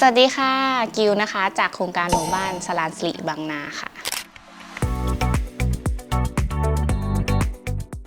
สวัสดีค่ะ กิวนะคะ จากโครงการหมู่บ้านสลานสิริบางนาค่ะ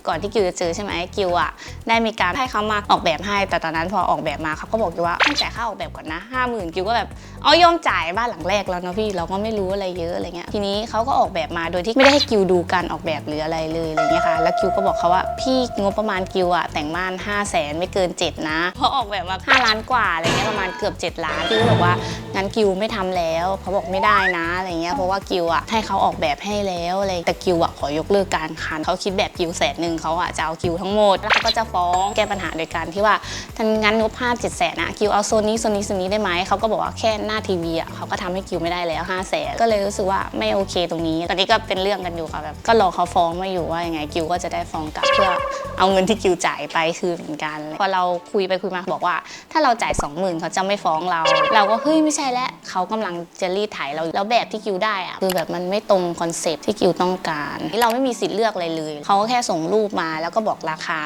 ก่อนที่กิวจะเจอใช่ไหมกิวอะ ได้มีการให้เขามาออกแบบให้ แต่ตอนนั้นพอออกแบบมาเขาก็บอกกิวว่าต้องจ่ายค่าออกแบบก่อนนะห้าหมื่นกิวก็แบบเอายอมจ่ายบ้านหลังแรกแล้วเนาะพี่เราก็ไม่รู้อะไรเยอะอะไรเงี้ยทีนี้เขาก็ออกแบบมาโดยที่ไม่ได้ให้กิวดูการออกแบบหรืออะไรเลยอะไรเงี้ยค่ะแล้วกิวก็บอกเขาว่าพี่งบประมาณกิวอะแต่งบ้าน5 0 0แสนไม่เกิน 7 นะเพราะออกแบบมา 5 ล้านกว่าอะไรเงี้ยประมาณเกือบ 7 ล้านกิวก็บอกว่างั้นกิวไม่ทำแล้วเขาบอกไม่ได้นะอะไรเงี้ยเพราะว่ากิวอะให้เขาออกแบบให้แล้วอะไรแต่กิวอะขอยกเลิกการคันเขาคิดแบบกิวแสนหนึ่งเขาอะจะเอากิวทั้งหมดแล้วเขาก็จะฟ้องแก้ปัญหาโดยการที่ว่าทันงั้นงบภาเจ็ดแสนนะกิวเอาโซนนี้โซนนี้โซนนี้ได้ไหมเขาก็บอกว่าแค่หน้าทีวีอะเขาก็ทำให้กิวไม่ได้แล้ว5 0 0แสนก็เลยรู้สึกว่าไม่โอเคตรงนี้ ตอนนี้ก็เป็นเรื่องกันอยู่ค่ะแบบก็รอเขาฟ้องมาอยู่ว่ายังไงกิวก็จะได้ฟ้องกลับเพื่อเอาเงินที่กิวจ่ายไปคืนเหมือนกันพอเราคุยไปคุยมาบอกว่า ถ้าเราจ่าย 20,000เขาจะไม่ฟ้องเรา เราก็เฮ้ยไม่ใช่แล้วเขากำลังจะรีดไถเราแล้วแบบที่กิวได้อะคือแบบมันไม่ตรงคอนเซปที่กิวต้องการ เราไม่มีสิทธิ์เลือกอะไรเลย เขาก็แค่ส่งรูปมาแล้วก็บอกราคา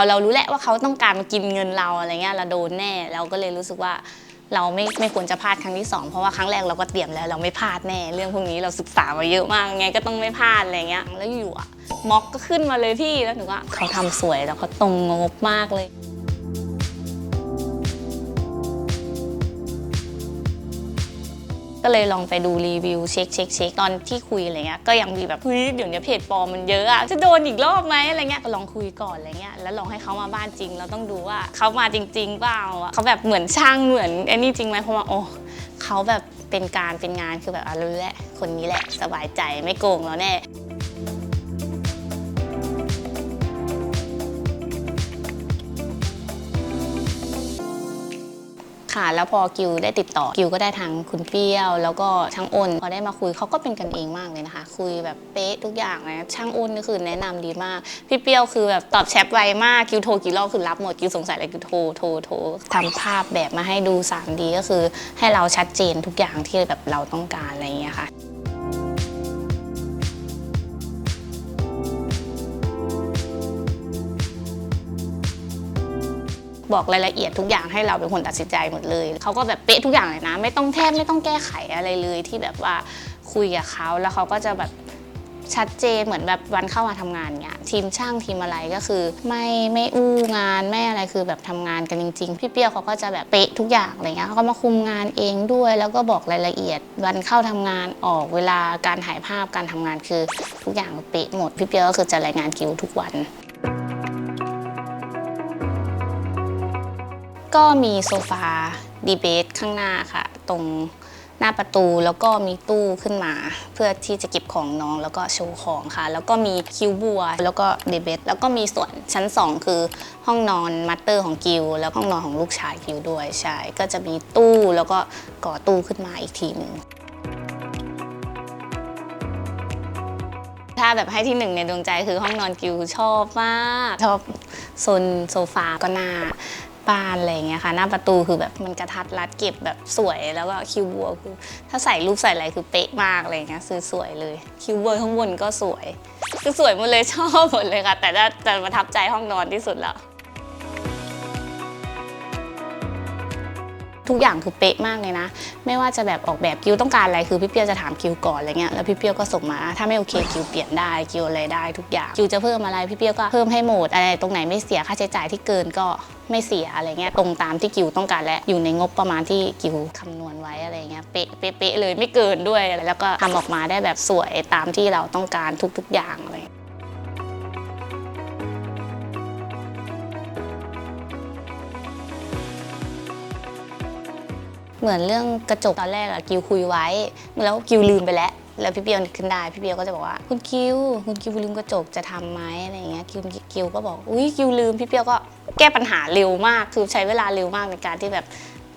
เขาเรารู้แหละว่าเขาต้องการมากินเงินเราอะไรเงี้ยเราโดนแน่เราก็เลยรู้สึกว่าเราไม่ไม่ควรจะพลาดครั้งที่สองเพราะว่าครั้งแรกเราก็เตรียมแล้วเราไม่พลาดแน่เรื่องพวกนี้เราศึกษามาเยอะมากไงก็ต้องไม่พลาดอะไรเงี้ยแล้วอยู่อะม็อกก็ขึ้นมาเลยพี่แล้วหนูก็เขาทำสวยแล้วเขาตรงงบมากเลย ก็เลยลองไปดูรีวิวเช็คเช็คเช็คตอนที่คุยอะไรเงี้ยก็ยังมีแบบเฮ้ยเดี๋ยวนี้เพจปลอมมันเยอะอะจะโดนอีกรอบไหมอะไรเงี้ยก็ลองคุยก่อนอะไรเงี้ยแล้วลองให้เขามาบ้านจริง เราต้องดูว่าเขามาจริงๆเปล่าอะเขาแบบเหมือนช่างเหมือนไอ้นี่จริงไหมเพราะว่าโอ้เขาแบบเป็นการเป็นงานคือแบบอะรู้แหละคนนี้แหละสบายใจไม่โกงแล้วแน่ ค่ะ แล้วพอกิวได้ติดต่อกิวก็ได้ทางคุณเปรี้ยว แล้วก็ช่างอ้นพอได้มาคุยเขาก็เป็นกันเองมากเลยนะคะ คุยแบบเป๊ะทุกอย่างเลยช่างอ้นนี่คือแนะนำดีมาก พี่เปรี้ยวคือแบบตอบแชทไวมากกิวโทรกี่รอบคือรับหมดกิวสงสัยอะไรกิวโทรโทรโทรทำภาพแบบมาให้ดู 3D ก็คือให้เราชัดเจนทุกอย่างที่แบบเราต้องการอะไรอย่างเงี้ยค่ะ บอกรายละเอียดทุกอย่างให้เราเป็นคนตัดสินใจหมดเลย เขาก็แบบเป๊ะทุกอย่างเลยนะ ไม่ต้องแทบไม่ต้องแก้ไขอะไรเลยที่แบบว่าคุยกับเขาแล้วเขาก็จะแบบชัดเจนเหมือนแบบวันเข้ามาทำงานเนี่ยทีมช่างทีมอะไรก็คือ ไม่ไม่อู้งานไม่อะไรคือแบบทำงานกันจริง ๆ พี่เปี้ยวเขาก็จะแบบเป๊ะทุกอย่างอะไรเงี้ยเขาก็มาคุมงานเองด้วย แล้วก็บอกรายละเอียด วันเข้าทำงานออกเวลาการถ่ายภาพการทำงานคือทุกอย่างเป๊ะหมดพี่เปี้ยวก็คือจะรายงานคิวทุกวัน ก็มีโซฟาดีเบตข้างหน้าค่ะ ตรงหน้าประตูแล้วก็มีตู้ขึ้นมา เพื่อที่จะเก็บของน้องแล้วก็โชว์ของค่ะ แล้วก็มีคิวบัว แล้วก็ดีเบตแล้วก็มีส่วนชั้น 2 คือห้องนอนมัตเตอร์ของกิว แล้วห้องนอนของลูกชายกิวด้วยใช่ก็จะมีตู้แล้วก็ก่อตู้ขึ้นมาอีกทีหนึ่งถ้าแบบให้ที่หนึ่งในดวงใจคือห้องนอนกิวชอบมาก ชอบโซนโซฟาก็หน้า บ้านอะไรอย่างเงี้ยค่ะ หน้าประตูคือแบบมันกระทัดรัดเก็บแบบสวยแล้วก็คิวบัวคือถ้าใส่รูปใส่อะไรคือเป๊ะมากอะไรอย่างเงี้ยคือสวยเลย คิวบัวข้างบนก็สวย คือสวยหมดเลยชอบหมดเลยค่ะ แต่ถ้าจะประทับใจห้องนอนที่สุดแล้ว ทุกอย่างคือเป๊ะมากเลยนะ ไม่ว่าจะแบบออกแบบกิวต้องการอะไรคือพี่เปียวจะถามกิวก่อนอะไรเงี้ยแล้วพี่เปียวก็ส่งมาถ้าไม่โอเคกิวเปลี่ยนได้กิวอะไรได้ทุกอย่างกิวจะเพิ่มอะไรพี่เปียวก็เพิ่มให้หมดอะไรตรงไหนไม่เสียค่าใช้จ่ายที่เกินก็ไม่เสียอะไรเงี้ยตรงตามที่กิวต้องการและอยู่ในงบประมาณที่กิวคำนวณไว้อะไรเงี้ยเป๊ะเป๊ะเลยไม่เกินด้วยแล้วก็ทำออกมาได้แบบสวยตามที่เราต้องการทุกๆอย่างอะไเหมือนเรื่องกระจกตอนแรกอะกิวคุยไว้ แล้วกิวลืมไปแล้วแล้วพี่เปียวขึ้นได้พี่เปียวก็จะบอกว่า คุณกิวคุณกิวลืมกระจกจะทำไหมอะไรอย่างเงี้ยกิวกิวก็บอกอุ้ยกิวลืมพี่เปียวก็แก้ปัญหาเร็วมากคือใช้เวลาเร็วมากในการที่แบบ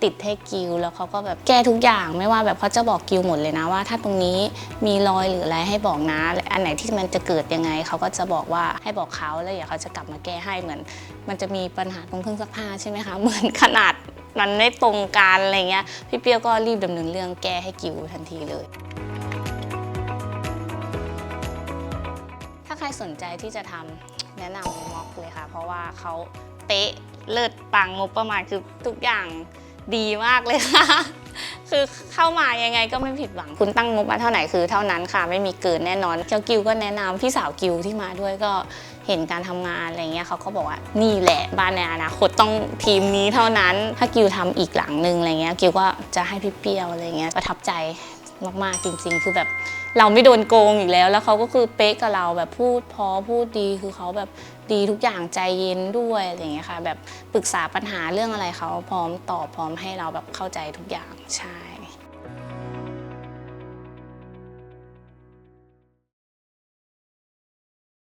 ติดให้กิวแล้วเขาก็แบบแก้ทุกอย่างไม่ว่าแบบเขาจะบอกกิวหมดเลยนะว่า ถ้าตรงนี้มีรอยหรืออะไรให้บอกนะและอันไหนที่มันจะเกิดยังไงเขาก็จะบอกว่าให้บอกเขาแล้วเดี๋ยวเขาจะกลับมาแก้ให้เหมือน มันจะมีปัญหาตรงเครื่องซักผ้าใช่ไหมคะเหมือนขนาด มันไม่ตรงกันอะไรเงี้ยพี่เปียวก็รีบดำเนินเรื่องแก้ให้กิวทันทีเลย ถ้าใครสนใจที่จะทำแนะแนะนำม็อกเลยค่ะ เพราะว่าเขาเป๊ะเลิศปังงบประมาณคือทุกอย่างดีมากเลยค่ะ คือเข้ามายังไงก็ไม่ผิดหวัง คุณตั้งงบมาเท่าไหร่คือเท่านั้นค่ะ ไม่มีเกินแน่นอนเจ้ากิวก็แนะนำพี่สาวกิวที่มาด้วยก็เห็นการทำงานอะไรเงี้ยเขาก็บอกว่านี่แหละบ้านในอนาคตต้องทีมนี้เท่านั้น ถ้ากิวทำอีกหลังหนึ่งอะไรเงี้ยกิวก็จะให้พี่เปียวอะไรเงี้ยประทับใจ มากๆจริง ๆ คือแบบเราไม่โดนโกงอีกแล้ว แล้วเขาก็คือเป๊ะกับเราแบบพูดพอพูดดีคือเขาแบบดีทุกอย่างใจเย็นด้วยอะไรอย่างเงี้ยค่ะ แบบปรึกษาปัญหาเรื่องอะไรเขาพร้อมตอบพร้อมให้เราแบบเข้าใจทุกอย่างใช่